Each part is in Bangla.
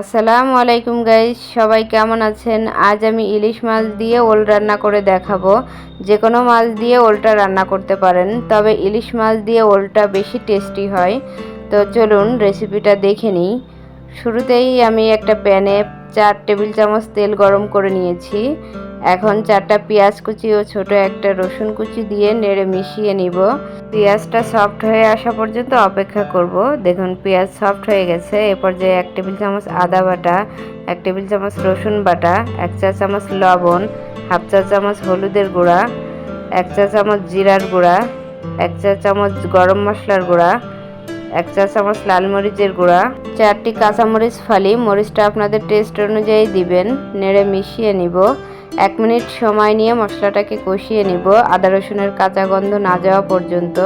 আসসালামু আলাইকুম গাইস সবাই কেমন আছেন? আজ আমি ইলিশ মাছ দিয়ে ওল রান্না করে দেখাবো। যে কোনো মাছ দিয়ে ওলটা রান্না করতে পারেন, তবে ইলিশ মাছ দিয়ে ওলটা বেশি টেস্টি হয়। তো চলুন রেসিপিটা দেখে নিই। শুরুতেই আমি একটা প্যানে চার টেবিল চামচ তেল গরম করে নিয়েছি। এখন চারটা পেঁয়াজ কুচি ও ছোট একটা রসুন কুচি দিয়ে নেড়ে মিশিয়ে নিব। পেঁয়াজটা সফট হয়ে আসা পর্যন্ত অপেক্ষা করব। দেখুন, পেঁয়াজ সফট হয়ে গেছে। এ পর্যায়ে এক টেবিল চামচ আদা বাটা, এক টেবিল চামচ রসুন বাটা, এক চা চামচ লবণ, হাফ চা চামচ হলুদের গুঁড়া, এক চা চামচ জিরার গুঁড়া, এক চা চামচ গরম মশলার গুঁড়া, এক চা চামচ লাল মরিচের গুঁড়া, চারটি কাঁচামরিচ ফালি। মরিচটা আপনাদের টেস্ট অনুযায়ী দিবেন। নেড়ে মিশিয়ে নিব। এক মিনিট সময় নিয়ে মশলাটাকে কষিয়ে নিব। আদা রসুনের কাঁচা গন্ধ না যাওয়া পর্যন্ত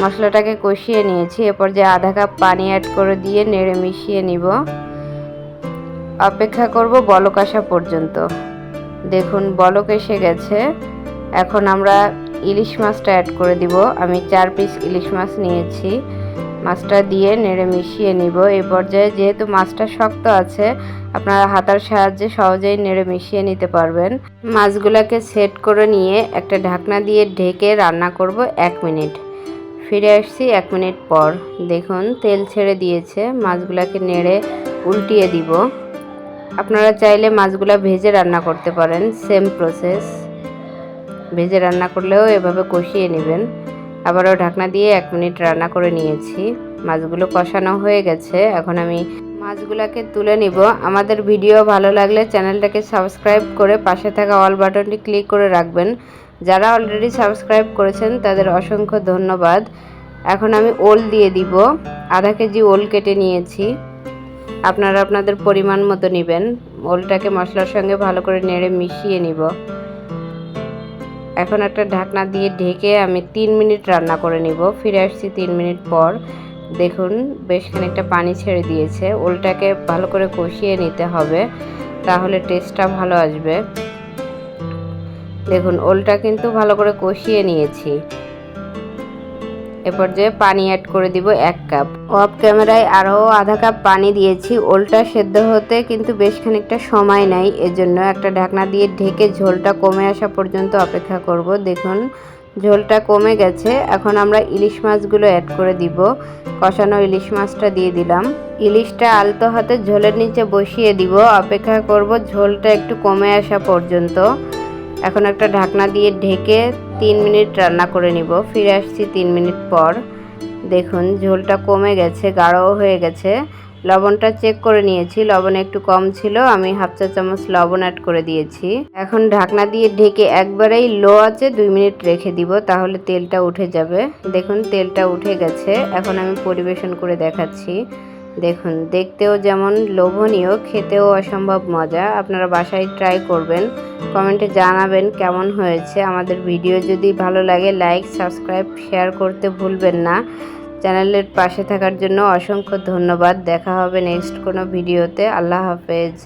মশলাটাকে কষিয়ে নিয়েছি। এরপর যে আধা কাপ পানি অ্যাড করে দিয়ে নেড়ে মিশিয়ে নিব। অপেক্ষা করব বলক আসা পর্যন্ত। দেখুন, বলক এসে গেছে। এখন আমরা ইলিশ মাছটা অ্যাড করে দিব। আমি চার পিস ইলিশ মাছ নিয়েছি। মাছটা দিয়ে নেড়ে মিশিয়ে নিব। এই পর্যায়ে যেহেতু মাছটা শক্ত আছে, আপনারা হাতার সাহায্যে সহজেই নেড়ে মিশিয়ে নিতে পারবেন। মাছগুলোকে সেট করে নিয়ে একটা ঢাকনা দিয়ে ঢেকে রান্না করব এক মিনিট। ফিরে আসছি এক মিনিট পর। দেখুন, তেল ছেড়ে দিয়েছে। মাছগুলোকে নেড়ে উল্টিয়ে দিব। আপনারা চাইলে মাছগুলো ভেজে রান্না করতে পারেন। Same process. ভেজে রান্না করলেও এভাবে কষিয়ে নেবেন। আবারও ঢাকনা দিয়ে এক মিনিট রান্না করে নিয়েছি। মাছগুলো কষানো হয়ে গেছে। এখন আমি মাছগুলোকে তুলে নিব। আমাদের ভিডিও ভালো লাগলে চ্যানেলটাকে সাবস্ক্রাইব করে পাশে থাকা অল বাটনটি ক্লিক করে রাখবেন। যারা অলরেডি সাবস্ক্রাইব করেছেন, তাদের অসংখ্য ধন্যবাদ। এখন আমি ওল দিয়ে দিব। আধা কেজি ওল কেটে নিয়েছি। আপনারা আপনাদের পরিমাণ মতো নেবেন। ওলটাকে মশলার সঙ্গে ভালো করে নেড়ে মিশিয়ে নিব। এখন একটা ঢাকনা দিয়ে ঢেকে আমি তিন মিনিট রান্না করে নিব। ফিরে আসছি তিন মিনিট পর। দেখুন, বেশ খানিকটা পানি ছেড়ে দিয়েছে। ওলটাকে ভালো করে কষিয়ে নিতে হবে, তাহলে টেস্টটা ভালো আসবে। দেখুন, ওলটা কিন্তু ভালো করে কষিয়ে নিয়েছি। এরপর যে পানি অ্যাড করে দিব এক কাপ অফ ক্যামেরায় আরও আধা কাপ পানি দিয়েছি, ওলটা সেদ্ধ হতে কিন্তু বেশ খানিকটা সময় নেয়, এজন্য একটা ঢাকনা দিয়ে ঢেকে ঝোলটা কমে আসা পর্যন্ত অপেক্ষা করব। দেখুন, ঝোলটা কমে গেছে, এখন আমরা ইলিশ মাছগুলো অ্যাড করে দিব। কষানো ইলিশ মাছটা দিয়ে দিলাম। ইলিশটা আলতো হাতে ঝোলের নিচে বসিয়ে দিব, অপেক্ষা করব ঝোলটা একটু কমে আসা পর্যন্ত। এখন একটা ঢাকনা দিয়ে ঢেকে তিন মিনিট রান্না করে নিব। ফিরে আসছি তিন মিনিট পর। দেখুন, ঝোলটা কমে গেছে, গাঢ়ও হয়ে গেছে। লবণটা চেক করে নিয়েছি। লবণ একটু কম ছিল, আমি হাফ চা চামচ লবণ অ্যাড করে দিয়েছি। এখন ঢাকনা দিয়ে ঢেকে একবারেই লো আছে দুই মিনিট রেখে দিব, তাহলে তেলটা উঠে যাবে। দেখুন, তেলটা উঠে গেছে। এখন আমি পরিবেশন করে দেখাচ্ছি। দেখুন, দেখতেও যেমন লোভনীয়, খেতেও অসম্ভব মজা। আপনারা বাসায় ট্রাই করবেন কমেন্টে জানাবেন কেমন হয়েছে আমাদের ভিডিও যদি ভালো লাগে লাইক সাবস্ক্রাইব শেয়ার করতে ভুলবেন না। চ্যানেলের পাশে থাকার জন্য অসংখ্য ধন্যবাদ। দেখা হবে নেক্সট কোনো ভিডিওতে আল্লাহ হাফেজ।